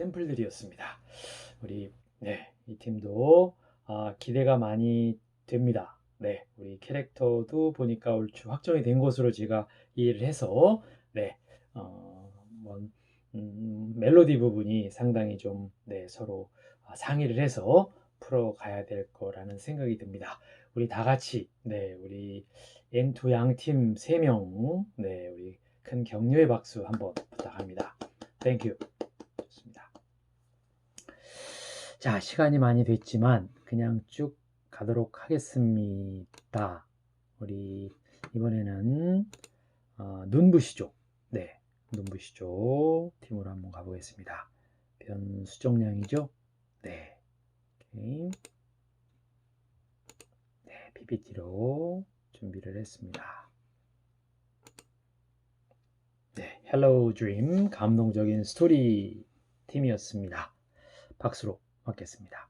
샘플들이었습니다. 우리 네, 이 팀도 아, 기대가 많이 됩니다. 네, 우리 캐릭터도 보니까 얼추 확정이 된 것으로 제가 이해를 해서 네, 어, 뭐, 음, 멜로디 부분이 상당히 좀 네, 서로 아, 상의를 해서 풀어가야 될 거라는 생각이 듭니다. 우리 다 같이 네, 우리 N2 양팀 3명 네, 우리 큰 격려의 박수 한번 부탁합니다. 땡큐. 좋습니다. 자, 시간이 많이 됐지만 그냥 쭉 가도록 하겠습니다. 우리 이번에는 어, 눈부시죠. 네, 눈부시죠. 팀으로 한번 가보겠습니다. 변수 정량이죠. 네, 오케이. 네, PPT로 준비를 했습니다. 네, 헬로 드림 감동적인 스토리 팀이었습니다. 박수로 맞겠습니다.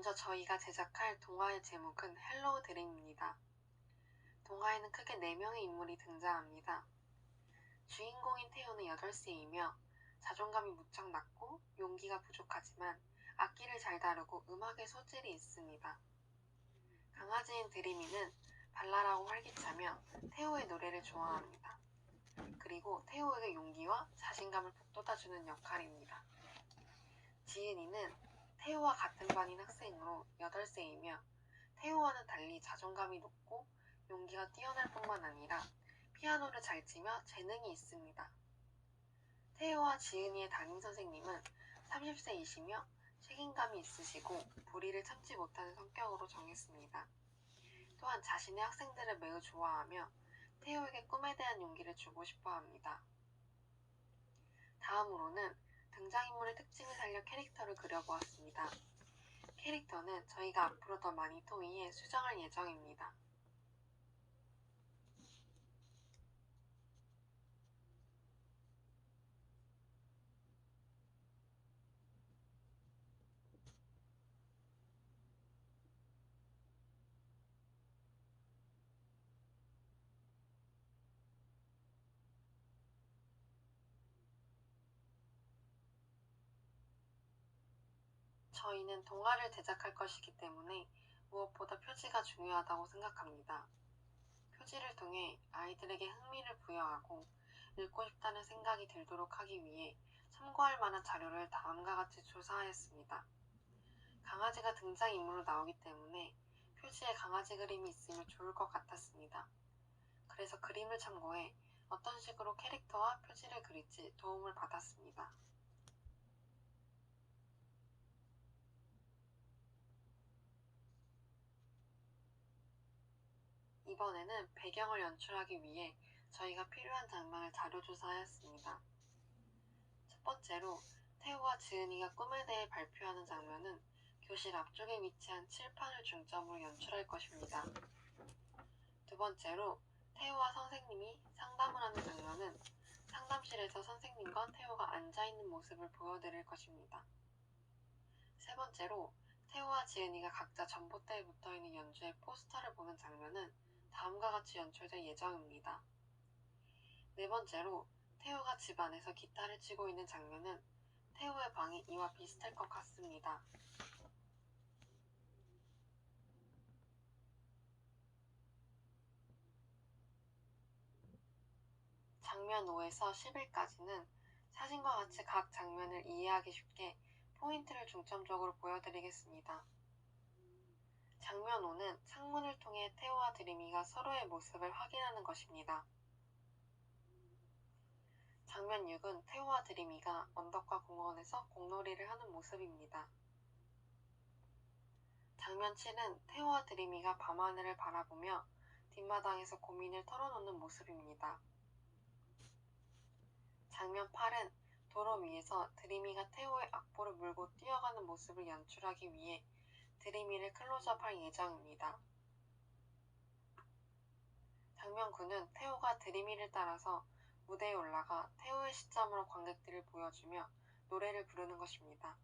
먼저 저희가 제작할 동화의 제목은 헬로우 드림입니다. 동화에는 크게 4명의 인물이 등장합니다. 주인공인 태호는 8세이며 자존감이 무척 낮고 용기가 부족하지만 악기를 잘 다루고 음악의 소질이 있습니다. 강아지인 드림이는 발랄하고 활기차며 태호의 노래를 좋아합니다. 그리고 태호에게 용기와 자신감을 북돋아주는 역할입니다. 지은이는 태호와 같은 반인 학생으로 8세이며 태호와는 달리 자존감이 높고 용기가 뛰어날 뿐만 아니라 피아노를 잘 치며 재능이 있습니다. 태호와 지은이의 담임 선생님은 30세이시며 책임감이 있으시고 불의를 참지 못하는 성격으로 정했습니다. 또한 자신의 학생들을 매우 좋아하며 태호에게 꿈에 대한 용기를 주고 싶어 합니다. 다음으로는 등장인물의 특징을 살려 캐릭터를 그려보았습니다. 캐릭터는 저희가 앞으로 더 많이 토의해 수정할 예정입니다. 저희는 동화를 제작할 것이기 때문에 무엇보다 표지가 중요하다고 생각합니다. 표지를 통해 아이들에게 흥미를 부여하고 읽고 싶다는 생각이 들도록 하기 위해 참고할 만한 자료를 다음과 같이 조사하였습니다. 강아지가 등장인물로 나오기 때문에 표지에 강아지 그림이 있으면 좋을 것 같았습니다. 그래서 그림을 참고해 어떤 식으로 캐릭터와 표지를 그릴지 도움을 받았습니다. 이번에는 배경을 연출하기 위해 저희가 필요한 장면을 자료조사하였습니다. 첫 번째로 태우와 지은이가 꿈에 대해 발표하는 장면은 교실 앞쪽에 위치한 칠판을 중점으로 연출할 것입니다. 두 번째로 태우와 선생님이 상담을 하는 장면은 상담실에서 선생님과 태우가 앉아있는 모습을 보여드릴 것입니다. 세 번째로 태우와 지은이가 각자 전봇대에 붙어있는 연주의 포스터를 보는 장면은 다음과 같이 연출될 예정입니다. 네 번째로 태호가 집 안에서 기타를 치고 있는 장면은 태호의 방이 이와 비슷할 것 같습니다. 장면 5에서 10일까지는 사진과 같이 각 장면을 이해하기 쉽게 포인트를 중점적으로 보여드리겠습니다. 장면 5는 창문을 통해 태호 와 드림이가 서로의 모습을 확인하는 것입니다. 장면 6은 태호와 드림이가 언덕과 공원에서 공놀이를 하는 모습입니다. 장면 7은 태호와 드림이가 밤하늘을 바라보며 뒷마당에서 고민을 털어놓는 모습입니다. 장면 8은 도로 위에서 드림이가 태호의 악보를 물고 뛰어가는 모습을 연출하기 위해 드림이를 클로즈업할 예정입니다. 장면 9는 태호가 드림이를 따라서 무대에 올라가 태호의 시점으로 관객들을 보여주며 노래를 부르는 것입니다.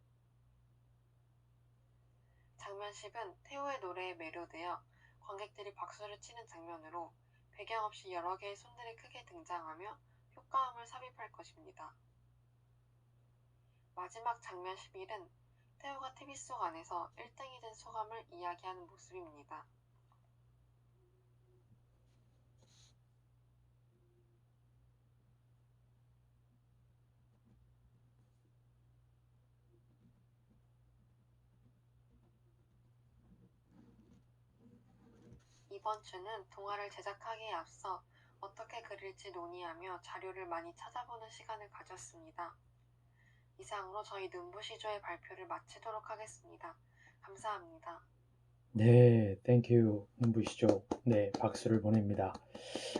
장면 10은 태호의 노래에 매료되어 관객들이 박수를 치는 장면으로 배경 없이 여러 개의 손들이 크게 등장하며 효과음을 삽입할 것입니다. 마지막 장면 11은 태호가 TV 속 안에서 1등이 된 소감을 이야기하는 모습입니다. 이번 주는 동화를 제작하기에 앞서 어떻게 그릴지 논의하며 자료를 많이 찾아보는 시간을 가졌습니다. 이상으로 저희 눈부시조의 발표를 마치도록 하겠습니다. 감사합니다. 네, 땡큐 눈부시죠. 네, 박수를 보냅니다.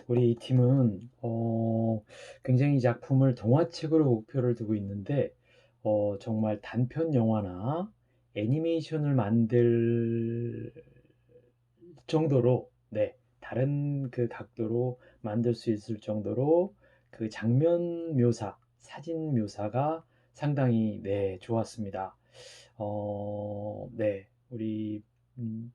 우리 이 팀은 어, 굉장히 이 작품을 동화책으로 목표를 두고 있는데 어, 정말 단편 영화나 애니메이션을 만들 정도로 네, 다른 그 각도로 만들 수 있을 정도로 그 장면 묘사, 사진 묘사가 상당히 네, 좋았습니다. 어, 네, 우리 음,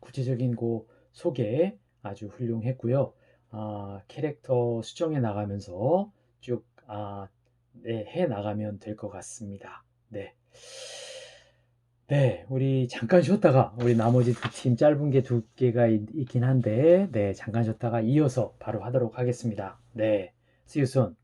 구체적인 그 소개 아주 훌륭했고요. 아, 캐릭터 수정해 나가면서 쭉 아, 네, 해 나가면 될 것 같습니다. 네. 네, 우리 잠깐 쉬었다가 우리 나머지 두 팀 짧은 게 두 개가 있, 있긴 한데 네, 잠깐 쉬었다가 이어서 바로 하도록 하겠습니다. 네, see you soon.